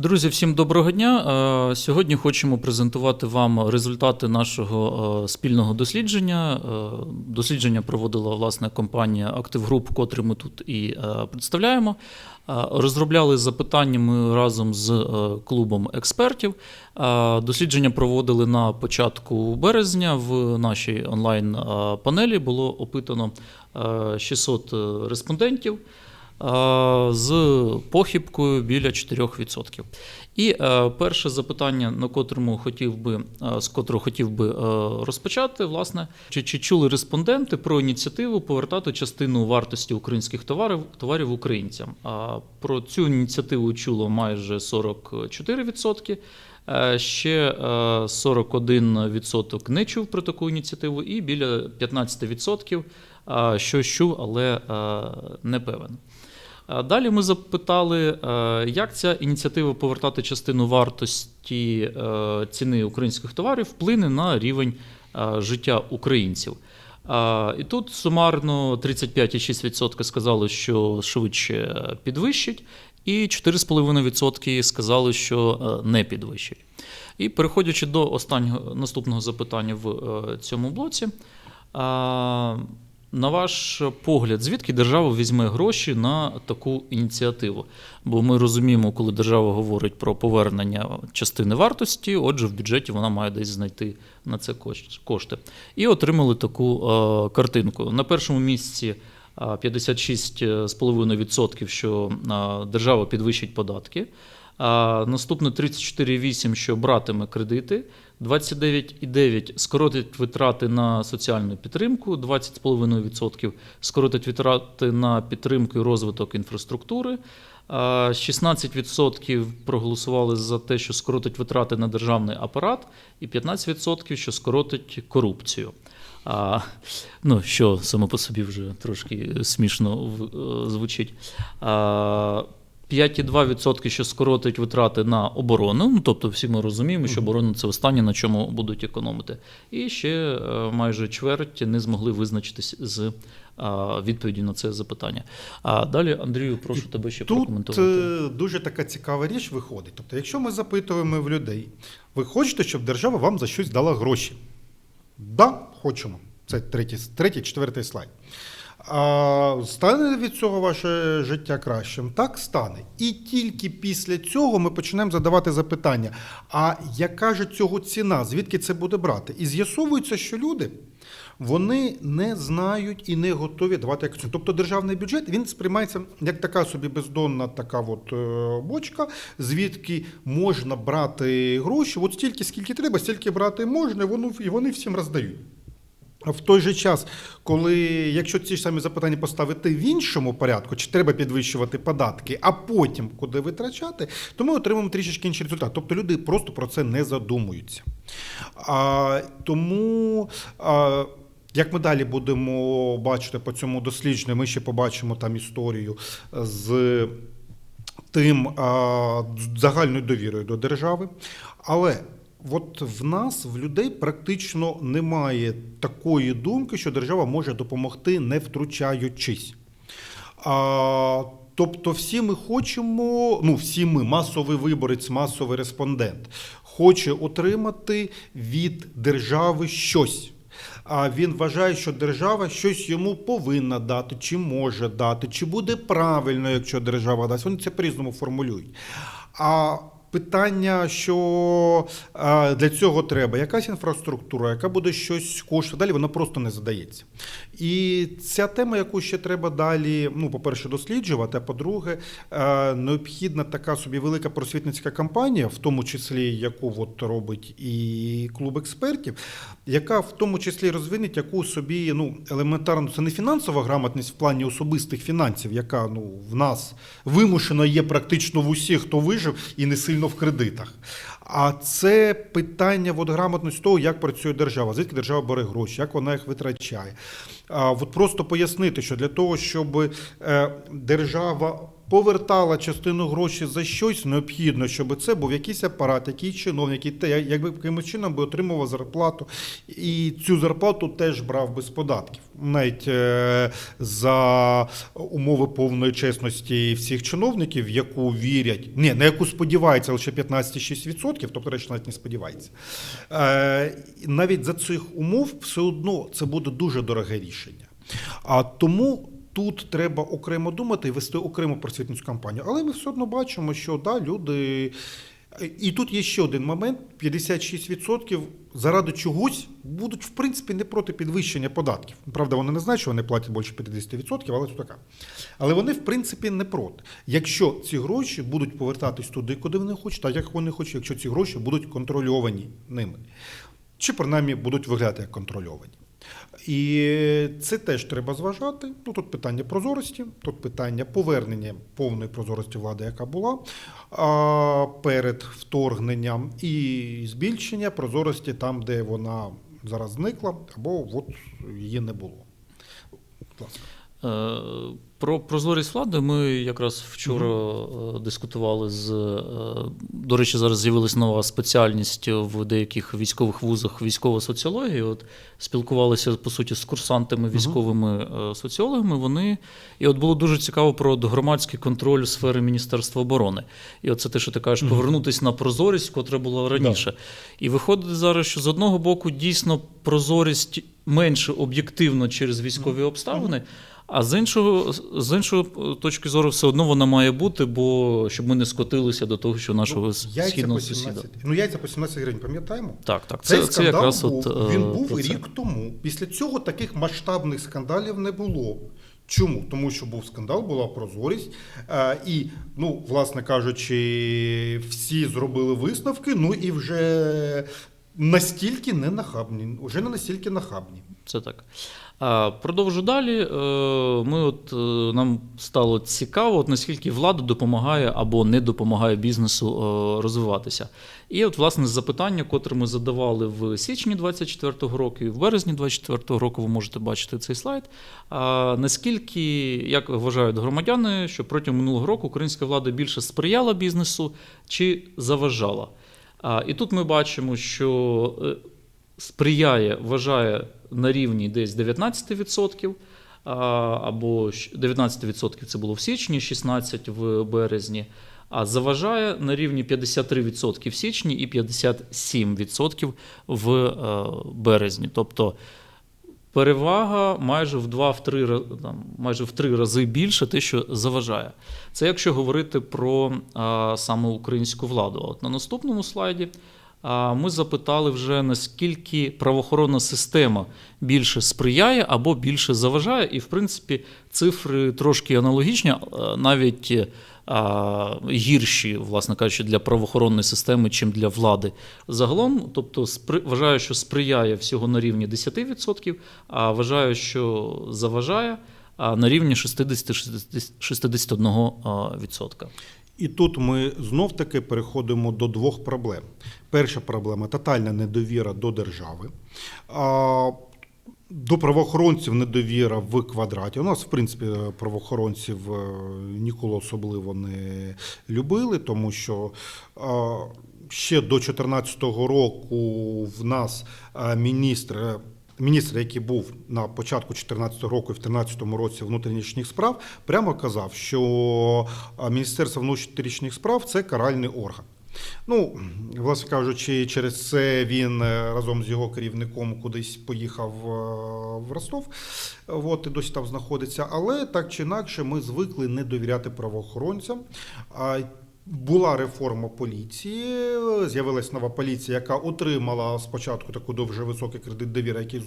Друзі, всім доброго дня. Е, Сьогодні хочемо презентувати вам результати нашого е, спільного дослідження. Е, Дослідження проводила власне компанія Active Group, котрий ми тут і представляємо. Розробляли запитання ми разом з клубом експертів. Дослідження проводили на початку березня. В нашій онлайн е, панелі було опитано е, 600 респондентів з похибкою біля 4%. І е, перше запитання, на котрому хотів би, е, з котрого хотів би е, розпочати, власне, чи, чи чули респонденти про ініціативу повертати частину вартості українських товарів, товарів українцям? А про цю ініціативу чуло майже 44%. Е, Ще е, 41% не чув про таку ініціативу, і біля 15% е, що чув, але е, не певен. Е, Далі ми запитали, е, як ця ініціатива повертати частину вартості е, ціни українських товарів вплине на рівень життя українців. І тут сумарно 35,6% сказали, що швидше підвищить, і 4,5% сказали, що не підвищить. І переходячи до останнього наступного запитання в цьому блоці. Е, на ваш погляд, звідки держава візьме гроші на таку ініціативу? Бо ми розуміємо, коли держава говорить про повернення частини вартості, отже, в бюджеті вона має десь знайти на це кошти. І отримали таку е, картинку. На першому місці е, 56,5%, що е, держава підвищить податки. А наступне 34,8, що братиме кредити, 29,9 скоротить витрати на соціальну підтримку, 20,5% скоротить витрати на підтримку і розвиток інфраструктури. 16% проголосували за те, що скоротить витрати на державний апарат, і 15% що скоротить корупцію. А, ну, що само по собі вже трошки смішно е, звучить. А, 5,2% що скоротить витрати на оборону. Ну, тобто, всі ми розуміємо, що оборона це останнє, на чому будуть економити. І ще е, майже чверть не змогли визначитись з е, відповіді на це запитання. А далі, Андрію, прошу тебе ще Тут прокоментувати. е, дуже така цікава річ виходить. Тобто, якщо ми запитуємо в людей, ви хочете, щоб держава вам за щось дала гроші? Да, хочемо. Це третій, третій четвертий слайд. А, стане від цього ваше життя кращим? Так, стане. І тільки після цього ми почнемо задавати запитання: а яка ж цього ціна? Звідки це буде брати? І з'ясовується, що люди. Вони не знають і не готові давати якось. Тобто державний бюджет він сприймається як така собі бездонна така от е, бочка, звідки можна брати гроші. От стільки, скільки треба, стільки брати можна, і вони всім роздають. В той же час, коли якщо ці ж самі запитання поставити в іншому порядку, чи треба підвищувати податки, а потім куди витрачати, то ми отримаємо трішечки інший результат. Тобто люди просто про це не задумуються. А, тому. А, як ми далі будемо бачити по цьому дослідженню, ми ще побачимо там історію з тим загальною довірою до держави. Але от в нас, в людей, практично немає такої думки, що держава може допомогти, не втручаючись. А, тобто, всі ми хочемо, ну всі ми, масовий виборець, масовий респондент, хоче отримати від держави щось. А він вважає, що держава щось йому повинна дати, чи може дати, чи буде правильно, якщо держава дасть. Вони це по-різному формулюють. А питання, що е, для цього треба якась інфраструктура, яка буде щось коштувати, далі воно просто не задається. І ця тема, яку ще треба далі, ну, по-перше, досліджувати, а по-друге, е, необхідна така собі велика просвітницька кампанія, в тому числі яку от робить і клуб експертів, яка в тому числі розвинить яку собі ну, елементарно, це не фінансова грамотність в плані особистих фінансів, яка ну, в нас вимушено є практично в усіх, хто вижив і не сильно в кредитах. А це питання от, грамотності того, як працює держава, звідки держава бере гроші, як вона їх витрачає. А, от просто пояснити, що для того, щоб е, держава повертала частину грошей за щось необхідно, щоб це був якийсь апарат, який чиновник, який якби якимось чином би отримував зарплату, і цю зарплату теж брав без податків. Навіть е, за умови повної чесності всіх чиновників, яку вірять, ні, на яку сподівається лише 15,6%, тобто речі навіть не сподівається. Е, навіть за цих умов все одно це буде дуже дороге рішення. А тому тут треба окремо думати і вести окрему просвітницьку кампанію. Але ми все одно бачимо, що да, люди. І тут є ще один момент: 56% заради чогось будуть в принципі не проти підвищення податків. Правда, вони не знають, що вони платять більше 50%, але це така. Але вони, в принципі, не проти. Якщо ці гроші будуть повертатись туди, куди вони хочуть, так як вони хочуть, якщо ці гроші будуть контрольовані ними, чи принаймні будуть виглядати як контрольовані. І це теж треба зважати. Ну, тут питання прозорості, тут питання повернення повної прозорості влади, яка була перед вторгненням, і збільшення прозорості там, де вона зараз зникла, або от її не було. Будь. Про прозорість влади ми якраз вчора е, дискутували з. е, До речі, зараз з'явилась нова спеціальність в деяких військових вузах військова соціологія. От спілкувалися по суті з курсантами військовими е, соціологами. Вони і от було дуже цікаво про громадський контроль у сфері Міністерства оборони. І от це те, що ти кажеш, повернутися на прозорість, котра була раніше. І виходить зараз, що з одного боку дійсно прозорість менше об'єктивно через військові обставини. А з іншого, з іншої точки зору, все одно вона має бути, бо щоб ми не скотилися до того, що нашого Ну, східного сусіда. Ну, яйця по 17 гривень, пам'ятаємо? Так, так. Цей Це, це якраз був, от, е, він був це. рік тому. Після цього таких масштабних скандалів не було. Чому? Тому що був скандал, була прозорість, е, і, ну, власне кажучи, всі зробили висновки, ну і вже настільки не нахабні, вже не настільки нахабні. Це так. А, продовжу далі. Е, Ми от, е, нам стало цікаво, от наскільки влада допомагає або не допомагає бізнесу е, розвиватися. І от, власне, запитання, котре ми задавали в січні 24-го року і в березні 24-го року, ви можете бачити цей слайд. А, наскільки, як вважають громадяни, що протягом минулого року українська влада більше сприяла бізнесу чи заважала? І тут ми бачимо, що сприяє, вважає на рівні десь 19%, або 19% це було в січні, 16% в березні, а заважає на рівні 53% в січні і 57% в е, березні. Тобто перевага майже в 2-3 ра- там, майже в 3 рази більше те, що заважає. Це якщо говорити про а, саме українську владу. От на наступному слайді ми запитали вже наскільки правоохоронна система більше сприяє або більше заважає, і в принципі цифри трошки аналогічні, навіть а, гірші, власне кажучи, для правоохоронної системи, чим для влади. Загалом, тобто, спри... вважаю, що сприяє всього на рівні 10%, а вважаю, що заважає на рівні 60-61%. І тут ми знов таки переходимо до двох проблем. Перша проблема тотальна недовіра до держави. До правоохоронців недовіра в квадраті. У нас, в принципі, правоохоронців е, ніколи особливо не любили, тому що ще до 2014 року в нас міністр. Міністр, який був на початку 2014 року і в 2013 році внутрішніх справ, прямо казав, що Міністерство внутрішніх справ це каральний орган. Ну, власне кажучи, через це він е, разом з його керівником кудись поїхав е, в Ростов, от і досі там знаходиться. Але так чи інакше, ми звикли не довіряти правоохоронцям. Була реформа поліції, з'явилась нова поліція, яка отримала спочатку таку дуже високий кредит довіри, який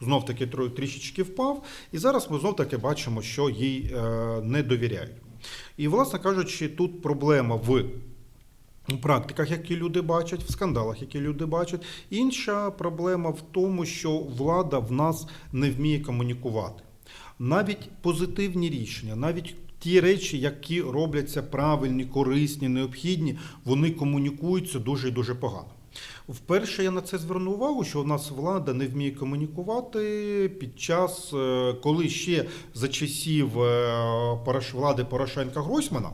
знов таки трішечки впав. І зараз ми знов таки бачимо, що їй е, не довіряють. І, власне кажучи, тут проблема в практиках, які люди бачать, в скандалах, які люди бачать. Інша проблема в тому, що влада в нас не вміє комунікувати. Навіть позитивні рішення, навіть ті речі, які робляться правильні, корисні, необхідні, вони комунікуються дуже і дуже погано. Вперше я на це звернув увагу, що у нас влада не вміє комунікувати під час, е, коли ще за часів е, влади Порошенка Гройсмана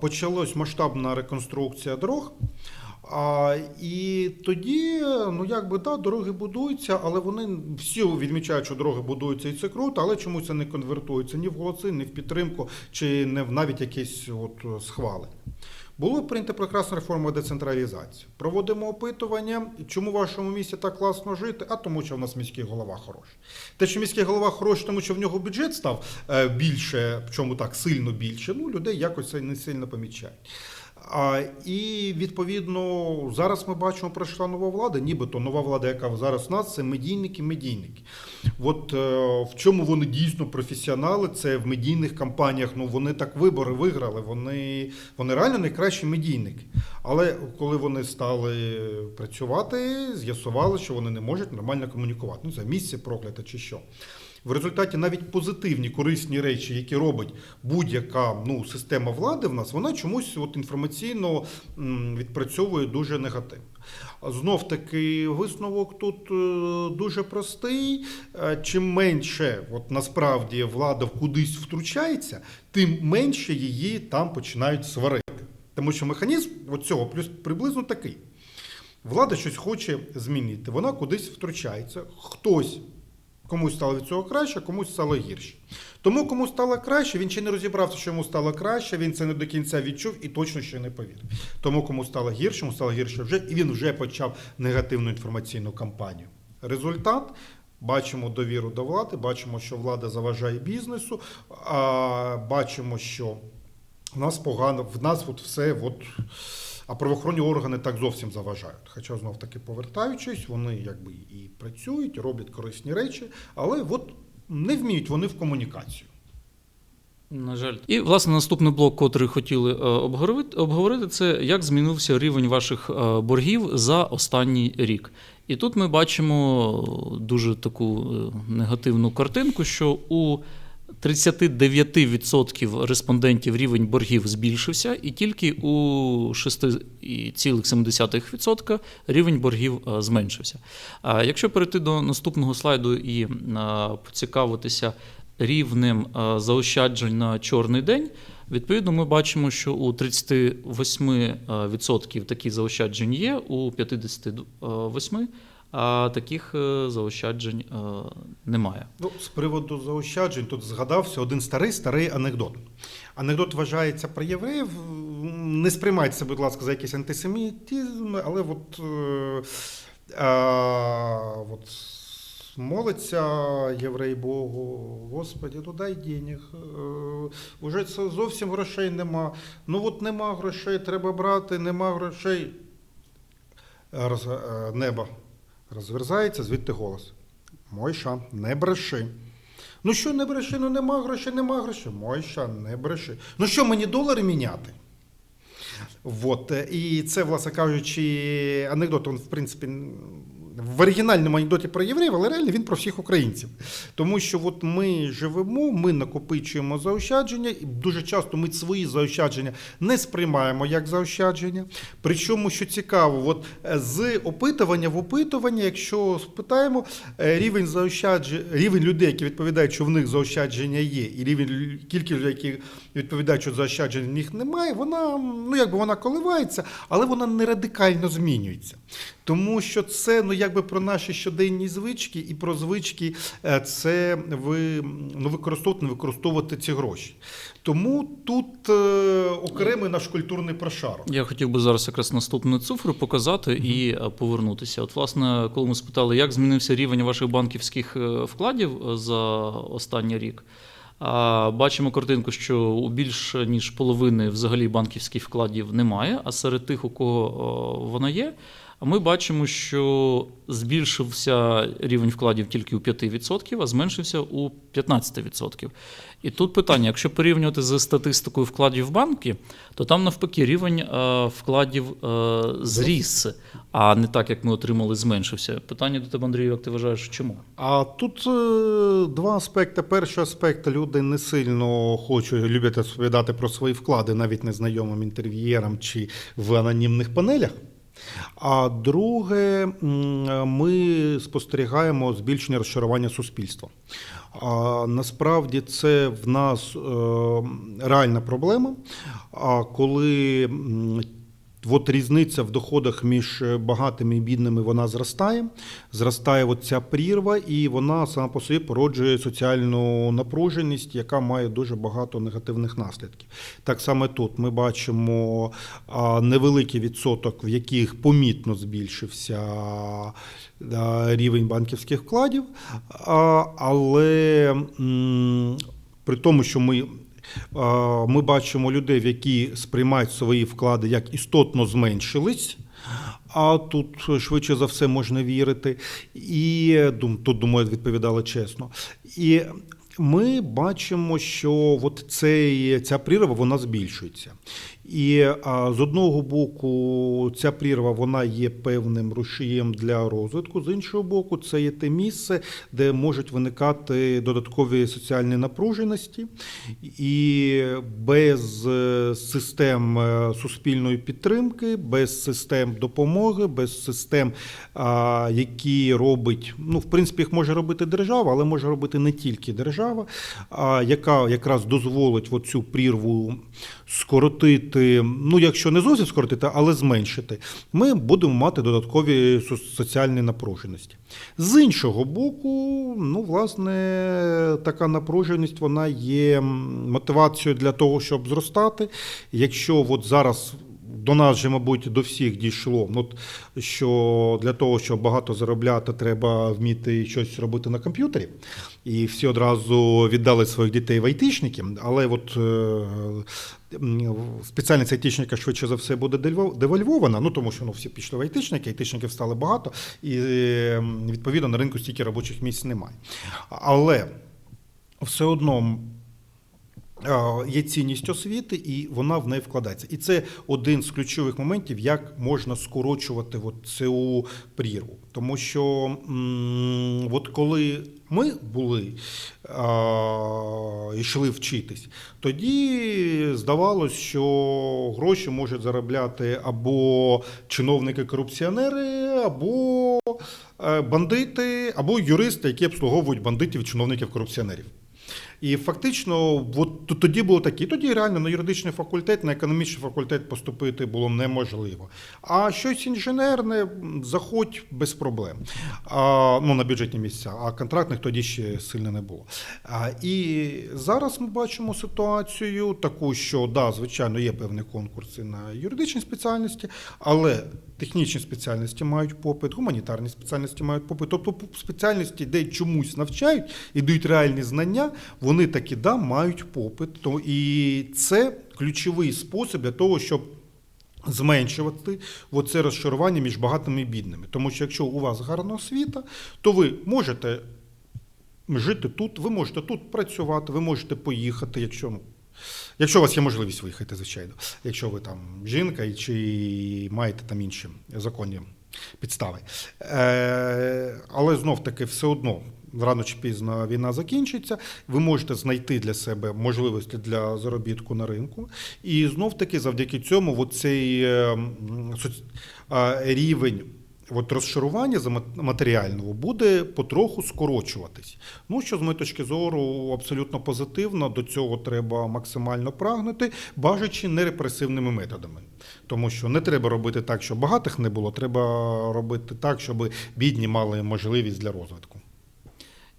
почалась масштабна реконструкція дорог. А, і тоді, ну якби да, дороги будуються, але вони всі відмічають, що дороги будуються, і це круто, але чомусь це не конвертується ні в голоси, ні в підтримку, чи не в навіть якісь от схвали. Було прийнято прекрасна реформа децентралізації. Проводимо опитування, чому в вашому місті так класно жити, а тому, що в нас міський голова хороший. Те, що міський голова хороший, тому що в нього бюджет став е, більше, в чому так сильно більше, ну людей якось це не сильно помічають. І відповідно зараз ми бачимо, прийшла нова влада, нібито нова влада, яка зараз у нас, це медійники, медійники. От е, в чому вони дійсно професіонали, це в медійних кампаніях. Ну вони так вибори виграли. Вони, вони реально найкращі медійники. Але коли вони стали працювати, з'ясували, що вони не можуть нормально комунікувати. Ну, це місце прокляте чи що. В результаті навіть позитивні корисні речі, які робить будь-яка ну, система влади в нас, вона чомусь от інформаційно відпрацьовує дуже негативно. Знов таки висновок тут е, дуже простий. Е, Чим менше от, насправді влада кудись втручається, тим менше її там починають сварити. Тому що механізм цього плюс приблизно такий. Влада щось хоче змінити, вона кудись втручається. Хтось комусь стало від цього краще, комусь стало гірше. Тому кому стало краще, він ще не розібрався, що йому стало краще, він це не до кінця відчув і точно ще не повірив. Тому кому стало гірше, йому стало гірше вже, і він вже почав негативну інформаційну кампанію. Результат. Бачимо довіру до влади, бачимо, що влада заважає бізнесу, а бачимо, що в нас погано, в нас от все, от, а правоохоронні органи так зовсім заважають. Хоча знов таки повертаючись, вони якби і працюють, роблять корисні речі, але от не вміють вони в комунікацію. На жаль. І, власне, наступний блок, котрий хотіли е, обговорити, це як змінився рівень ваших е, боргів за останній рік. І тут ми бачимо дуже таку е, негативну картинку, що у 39% респондентів рівень боргів збільшився, і тільки у 6,7% рівень боргів е, зменшився. Якщо перейти до наступного слайду і е, поцікавитися рівнем е, заощаджень на чорний день, відповідно, ми бачимо, що у 38% такі заощаджень є, у 58% а таких е, заощаджень е, немає. Ну, з приводу заощаджень, тут згадався один старий старий анекдот. Анекдот вважається про євреїв. Не сприймайте будь ласка, за якийсь антисемітизм, але от, е, а, от молиться єврей Богу, Господи, ну дай денег. Уже це зовсім грошей нема. Ну от нема грошей, треба брати, нема грошей. Роз, небо розверзається, звідти голос. Мойша, не бреши. Ну що не бреши? Ну нема грошей, нема грошей. Мойша, не бреши. Ну що мені долари міняти? Вот. е, І це, власне кажучи, анекдот, він, в принципі, в оригінальному анекдоті про євреїв, але реально він про всіх українців. Тому що от ми живемо, ми накопичуємо заощадження, і дуже часто ми свої заощадження не сприймаємо як заощадження. Причому, що цікаво, от е, з опитування в опитування, якщо спитаємо, е, рівень заощаджень, рівень людей, які відповідають, що в них заощадження є, і рівень кількість людей, які відповідають, що заощаджень в них немає, вона ну якби вона коливається, але вона не радикально змінюється. Тому що це ну якби про наші щоденні звички і про звички е, це ви ну, використовувати, не використовувати ці гроші. Тому тут е, окремий наш культурний прошарок. Я хотів би зараз якраз наступну цифру показати і е, повернутися. От, власне, коли ми спитали, як змінився рівень ваших банківських вкладів за останній рік. а, Бачимо картинку, що у більш ніж половини взагалі банківських вкладів немає, а серед тих, у кого вона є, ми бачимо, що збільшився рівень вкладів тільки у 5%, а зменшився у 15%. І тут питання: якщо порівнювати з статистикою вкладів в банки, то там навпаки рівень е, вкладів е, зріс, а не так, як ми отримали, зменшився. Питання до тебе, Андрію, як ти вважаєш, чому? А тут е, два аспекти. Перший аспект люди не сильно хочуть люблять розповідати про свої вклади навіть незнайомим інтерв'єрам чи в анонімних панелях. А друге, ми спостерігаємо збільшення розчарування суспільства. А, насправді це в нас е, реальна проблема. Коли От різниця в доходах між багатими і бідними вона зростає. Зростає от ця прірва, і вона сама по собі породжує соціальну напруженість, яка має дуже багато негативних наслідків. Так само тут ми бачимо невеликий відсоток, в яких помітно збільшився рівень банківських вкладів, але при тому, що ми Е, ми бачимо людей, які сприймають свої вклади як істотно зменшились. А тут швидше за все можна вірити. І тут, думаю, відповідали чесно. І ми бачимо, що от цей, ця прірва вона збільшується. І з одного боку, ця прірва вона є певним рушієм для розвитку, з іншого боку, це є те місце, де можуть виникати додаткові соціальні напруженості, і без е, систем е, суспільної підтримки, без систем допомоги, без систем, які робить, ну, в принципі, їх може робити держава, але може робити не тільки держава, яка якраз дозволить цю прірву скоротити, ну, якщо не зовсім скоротити, але зменшити, ми будемо мати додаткові соціальні напруженості. З іншого боку, ну, власне, така напруженість вона є мотивацією для того, щоб зростати. Якщо от зараз до нас же, мабуть, до всіх дійшло, ну, що для того, щоб багато заробляти, треба вміти щось робити на комп'ютері. І всі одразу віддали своїх дітей в айтішники, але от е, спеціальність айтішника швидше за все буде девальвована, ну тому що ну, всі пішли в айтішники, айтішників стало багато, і е, відповідно на ринку стільки робочих місць немає. Але все одно є цінність освіти, і вона в неї вкладається. І це один з ключових моментів, як можна скорочувати от цю прірву. Тому що от коли ми були йшли вчитись, тоді здавалось, що гроші можуть заробляти або чиновники-корупціонери, або е, бандити, або юристи, які обслуговують бандитів, чиновників, корупціонерів. І фактично, от тоді було таке. Тоді реально на юридичний факультет, на економічний факультет поступити було неможливо. А щось інженерне заходь без проблем. А, ну, на бюджетні місця, а контрактних тоді ще сильно не було. А, і зараз ми бачимо ситуацію таку, що да, звичайно, є певні конкурси на юридичні спеціальності, але технічні спеціальності мають попит, гуманітарні спеціальності мають попит. Тобто спеціальності, де чомусь навчають і дають реальні знання, вони таки да, мають попит. То, і це ключовий спосіб для того, щоб зменшувати оце розшарування між багатими і бідними. Тому що якщо у вас гарна освіта, то ви можете жити тут, ви можете тут працювати, ви можете поїхати, якщо ну. Якщо у вас є можливість виїхати, звичайно, якщо ви там жінка чи маєте там інші законні підстави. Е, але знов таки все одно. Рано чи пізно війна закінчиться, ви можете знайти для себе можливості для заробітку на ринку. І знов таки, завдяки цьому, цей рівень от розшарування за мат- матеріального буде потроху скорочуватись. Ну, що з моєї точки зору абсолютно позитивно, до цього треба максимально прагнути, бажачи нерепресивними методами. Тому що не треба робити так, щоб багатих не було, треба робити так, щоб бідні мали можливість для розвитку.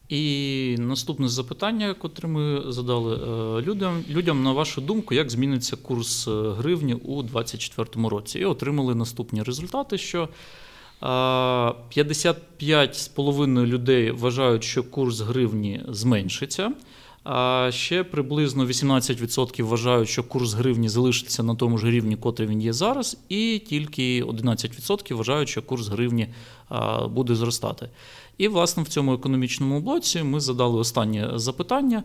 І наступне запитання, котре ми задали е, людям, людям, на вашу думку, як зміниться курс е, гривні у 2024 році? І отримали наступні результати, що е, 55,5 людей вважають, що курс гривні зменшиться. А ще приблизно 18% вважають, що курс гривні залишиться на тому ж рівні, котрий він є зараз, і тільки 11% вважають, що курс гривні буде зростати. І, власне, в цьому економічному блоці ми задали останнє запитання: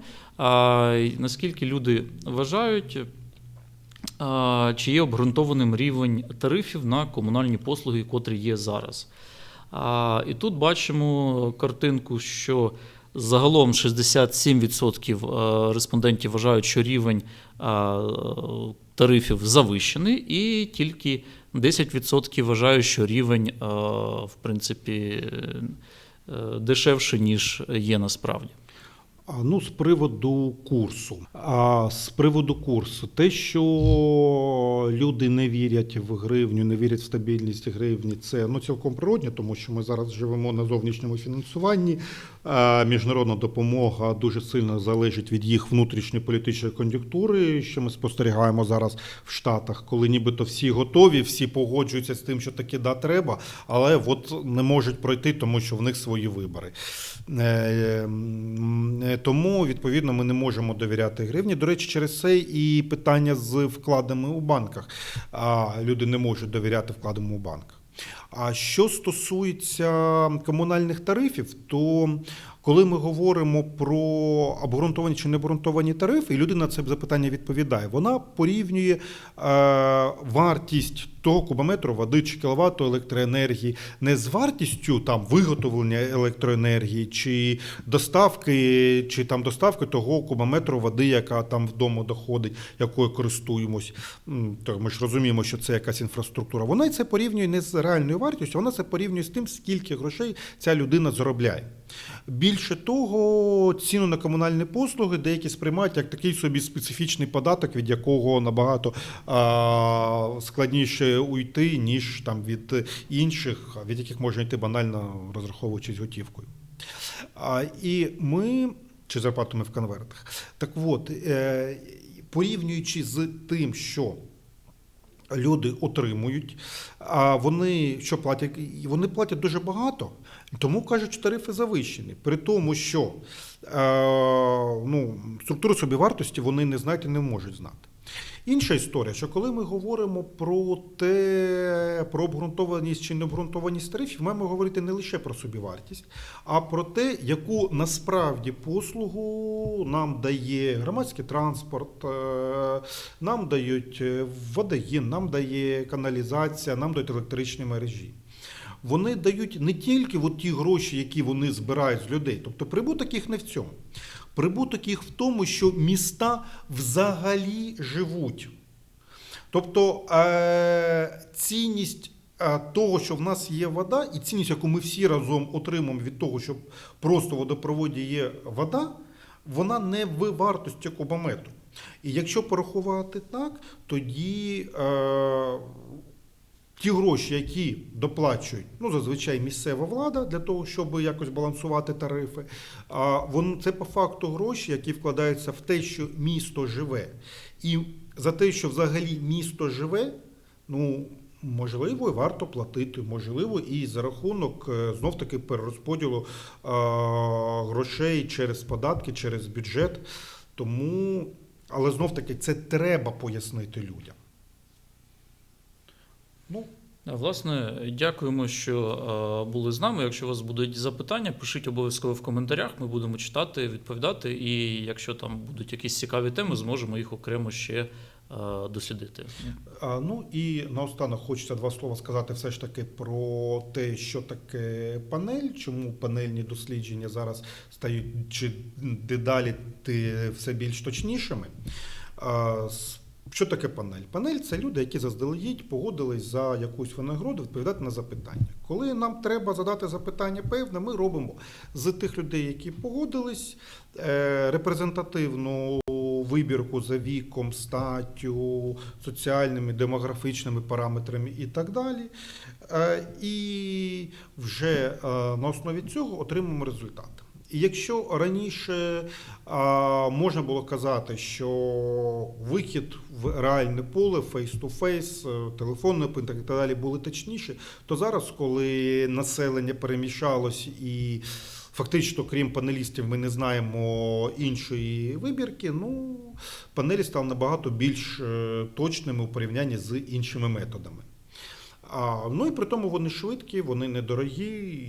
наскільки люди вважають, чи є обґрунтованим рівень тарифів на комунальні послуги, котрі є зараз. І тут бачимо картинку, що загалом 67% е, респондентів вважають, що рівень е, тарифів завищений, і тільки 10% вважають, що рівень, е, в принципі, дешевший, ніж є насправді. Ну, з приводу курсу. А з приводу курсу, те, що люди не вірять в гривню, не вірять в стабільність гривні, це ну цілком природньо, тому що ми зараз живемо на зовнішньому фінансуванні. А міжнародна допомога дуже сильно залежить від їх внутрішньої політичної кон'юнктури, що ми спостерігаємо зараз в Штатах, коли нібито всі готові, всі погоджуються з тим, що таки да треба, але от не можуть пройти, тому що в них свої вибори. Е, е, Тому, відповідно, ми не можемо довіряти гривні. До речі, через це і питання з вкладами у банках. А люди не можуть довіряти вкладам у банках. А що стосується комунальних тарифів, то коли ми говоримо про обґрунтовані чи необґрунтовані тарифи, і людина на це запитання відповідає, вона порівнює е, вартість того кубометру води чи кіловату електроенергії не з вартістю там виготовлення електроенергії, чи доставки, чи там доставки того кубометру води, яка там вдома доходить, якою користуємось. То ми ж розуміємо, що це якась інфраструктура. Вона це порівнює не з реальною вартістю, вона це порівнює з тим, скільки грошей ця людина заробляє. Більше того, ціну на комунальні послуги деякі сприймають як такий собі специфічний податок, від якого набагато а, складніше уйти, ніж там від інших, від яких можна йти банально розраховуючись готівкою. А, і ми чи зарплатами в конвертах. Так от, е, порівнюючи з тим, що люди отримують, а вони що платять? Вони платять дуже багато, тому кажуть, що тарифи завищені. При тому, що е, ну, структуру собівартості вони не знають і не можуть знати. Інша історія, що коли ми говоримо про те, про обґрунтованість чи необґрунтованість тарифів, маємо говорити не лише про собівартість, а про те, яку насправді послугу нам дає громадський транспорт, е, нам дають е, водогін, нам дає каналізація, нам дають електричні мережі. Вони дають не тільки от ті гроші, які вони збирають з людей, тобто прибуток їх не в цьому. Прибуток їх в тому, що міста взагалі живуть. Тобто е- цінність е, того, що в нас є вода, і цінність, яку ми всі разом отримуємо від того, що просто в водопроводі є вода, вона не в вартості кубометру. І якщо порахувати так, тоді е- ті гроші, які доплачують, ну зазвичай місцева влада для того, щоб якось балансувати тарифи, а вон це по факту гроші, які вкладаються в те, що місто живе. І за те, що взагалі місто живе, ну. Можливо, і варто платити, можливо, і за рахунок знов таки перерозподілу е, грошей через податки, через бюджет. Тому, але знов таки це треба пояснити людям. Ну, Власне, дякуємо, що е, були з нами. Якщо у вас будуть запитання, пишіть обов'язково в коментарях. Ми будемо читати, відповідати. І якщо там будуть якісь цікаві теми, зможемо їх окремо ще е, дослідити. Ну і наостанок хочеться два слова сказати все ж таки про те, що таке панель, чому панельні дослідження зараз стають чи дедалі все більш точнішими. С- Що таке панель? Панель це люди, які заздалегідь погодились за якусь винагороду відповідати на запитання. Коли нам треба задати запитання певне, ми робимо з тих людей, які погодились, е, репрезентативну вибірку за віком, статтю, соціальними, демографічними параметрами і так далі. Е, І вже е, на основі цього отримуємо результат. Якщо раніше а, можна було казати, що вихід в реальне поле, фейс-ту-фейс, телефонний опит і так далі були точніші, то зараз, коли населення перемішалось і фактично, крім панелістів, ми не знаємо іншої вибірки, ну панелі стали набагато більш е, точними у порівнянні з іншими методами. А, ну і при тому вони швидкі, вони недорогі,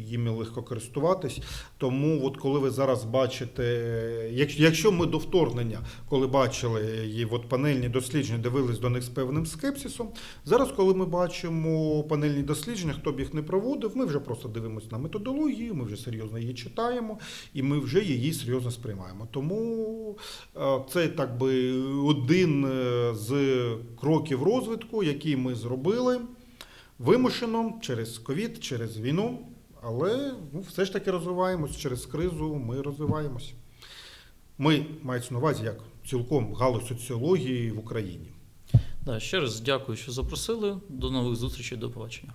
їми легко користуватись. Тому, от коли ви зараз бачите, якщо, якщо ми до вторгнення, коли бачили і от панельні дослідження, дивились до них з певним скепсисом. Зараз, коли ми бачимо панельні дослідження, хто б їх не проводив, ми вже просто дивимося на методологію, ми вже серйозно її читаємо, і ми вже її серйозно сприймаємо. Тому е, це так би один е, з кроків розвитку, який ми зробили вимушено через ковід, через війну. Але ну, все ж таки розвиваємось через кризу. Ми розвиваємось. Ми мається на увазі як цілком галузь соціології в Україні. Да, ще раз дякую, що запросили. До нових зустрічей, до побачення.